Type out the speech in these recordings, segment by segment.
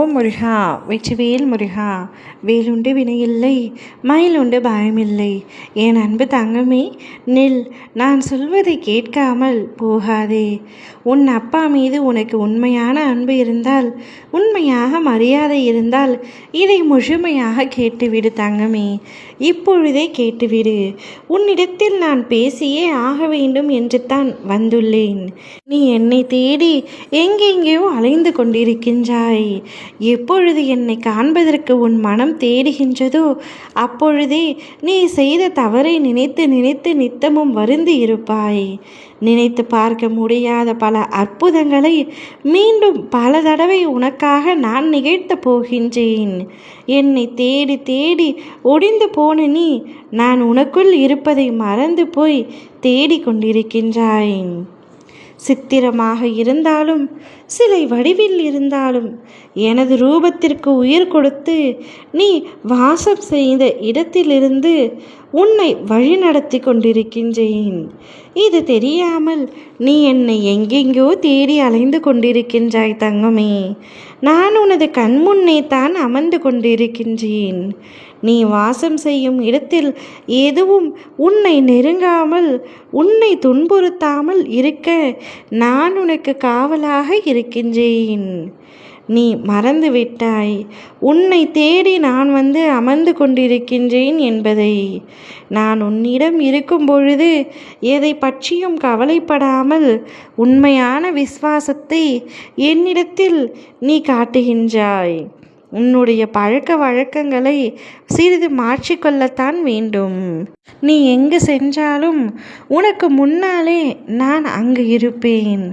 ஓம் முருகா வெற்றிவேல் முருகா வேலுண்டு வினையில்லை மயிலுண்டு பயமில்லை. என் அன்பு தங்கமே நில் நான் சொல்வதை கேட்காமல் போகாதே. உன் அப்பா மீது உனக்கு உண்மையான அன்பு இருந்தால் உண்மையாக மரியாதை இருந்தால் இதை முழுமையாக கேட்டுவிடு தங்கமே. இப்பொழுதே கேட்டுவிடு. உன்னிடத்தில் நான் பேசியே ஆக வேண்டும் என்று தான் வந்துள்ளேன். நீ என்னை தேடி எங்கெங்கேயோ அலைந்து கொண்டிருக்கின்றாய். எப்பொழுது என்னை காண்பதற்கு உன் மனம் தேடுகின்றதோ அப்பொழுதே நீ செய்த தவறை நினைத்து நினைத்து நித்தமும் வருந்தி இருப்பாய். நினைத்து பார்க்க முடியாத பல அற்புதங்களை மீண்டும் பல தடவை உனக்காக நான் நிகழ்த்த போகின்றேன். என்னை தேடி தேடி ஒடிந்து போன நீ நான் உனக்குள் இருப்பதை மறந்து போய் தேடிக்கொண்டிருக்கின்றாய் சித்திரமாக இருந்தாலும் சிலை வடிவில் இருந்தாலும் எனது ரூபத்திற்கு உயிர் கொடுத்து நீ வாசம் செய்த இடத்திலிருந்து உன்னை வழிநடத்தி கொண்டிருக்கின்றேன். இது தெரியாமல் நீ என்னை எங்கெங்கோ தேடி அலைந்து கொண்டிருக்கின்றாய் தங்கமே. நான் உனது கண்முன்னே தான் அமர்ந்து கொண்டிருக்கின்றேன். நீ வாசம் செய்யும் இடத்தில் எதுவும் உன்னை நெருங்காமல் உன்னை துன்புறுத்தாமல் இருக்க நான் உனக்கு காவலாக இருக்கின்றேன். நீ மறந்து விட்டாய். உன்னை தேடி நான் வந்து அமர்ந்து கொண்டிருக்கின்றேன் என்பதை. நான் உன்னிடம் இருக்கும் பொழுது எதை பற்றியும் கவலைப்படாமல் உண்மையான விசுவாசத்தை என்னிடத்தில் நீ காட்டுகின்றாய். உன்னுடைய பழக்க வழக்கங்களை சிறிது மாற்றிக்கொள்ளத்தான் வேண்டும். நீ எங்கு சென்றாலும் உனக்கு முன்னாலே நான் அங்கு இருப்பேன்.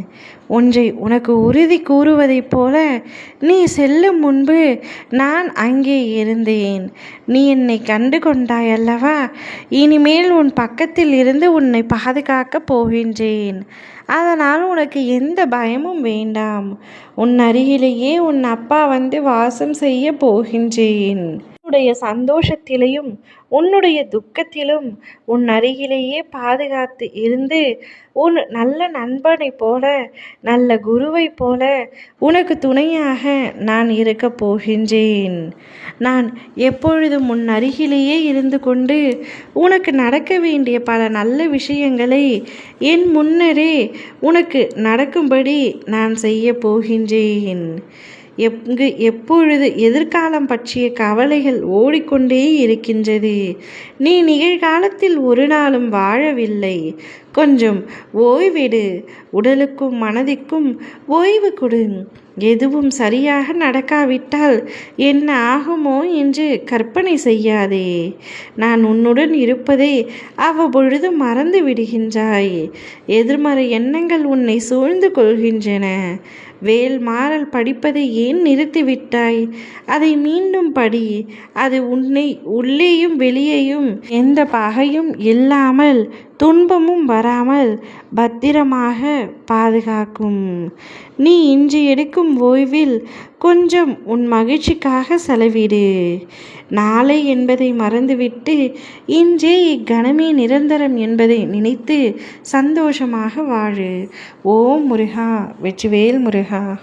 ஒன்றை உனக்கு உறுதி கூறுவதைப் போல நீ செல்லும் முன்பு நான் அங்கே இருந்தேன். நீ என்னை கண்டு கொண்டாய் அல்லவா இனிமேல் உன் பக்கத்தில் இருந்து உன்னை பாதுகாக்கப் போகின்றேன். அதனால் உனக்கு எந்த பயமும் வேண்டாம். உன் அருகிலேயே உன் அப்பா வந்து வாசம் செய்ய போகின்றேன். உன்னுடைய சந்தோஷத்திலையும் உன்னுடைய துக்கத்திலும் உன் அருகிலேயே பாதுகாத்து இருந்து உன் நல்ல நண்பனை போல நல்ல குருவை போல உனக்கு துணையாக நான் இருக்கப் போகின்றேன். நான் எப்பொழுதும் உன் அருகிலேயே இருந்து கொண்டு உனக்கு நடக்க வேண்டிய பல நல்ல விஷயங்களை என் முன்னரே உனக்கு நடக்கும்படி நான் செய்ய போகின்றேன். எங்கு எப்பொழுது எதிர்காலம் பற்றிய கவலைகள் ஓடிக்கொண்டே இருக்கின்றது. நீ நிகழ்காலத்தில் ஒரு நாளும் வாழவில்லை. கொஞ்சம் ஓய்விடு. உடலுக்கும் மனதிற்கும் ஓய்வு கொடு. எதுவும் சரியாக நடக்காவிட்டால் என்ன ஆகுமோ என்று கற்பனை செய்யாதே. நான் உன்னுடன் இருப்பதை அவ்வப்பொழுது மறந்து விடுகின்றாய். எதிர்மறை எண்ணங்கள் உன்னை சூழ்ந்து கொள்கின்றன. வேல் மாறல் படிப்பதை ஏன் நிறுத்திவிட்டாய்? அதை மீண்டும் படி. அது உன்னை உள்ளேயும் வெளியேயும் எந்த பகையும் இல்லாமல் துன்பமும் வராமல் பத்திரமாக பாதுகாக்கும். நீ இன்று எடுக்கும் ஓய்வில் கொஞ்சம் உன் மகிழ்ச்சிக்காக செலவிடு. நாளை என்பதை மறந்துவிட்டு இன்றே இக்கணமே நிரந்தரம் என்பதை நினைத்து சந்தோஷமாக வாழு. ஓம் முருகா வெற்றிவேல் முருகா.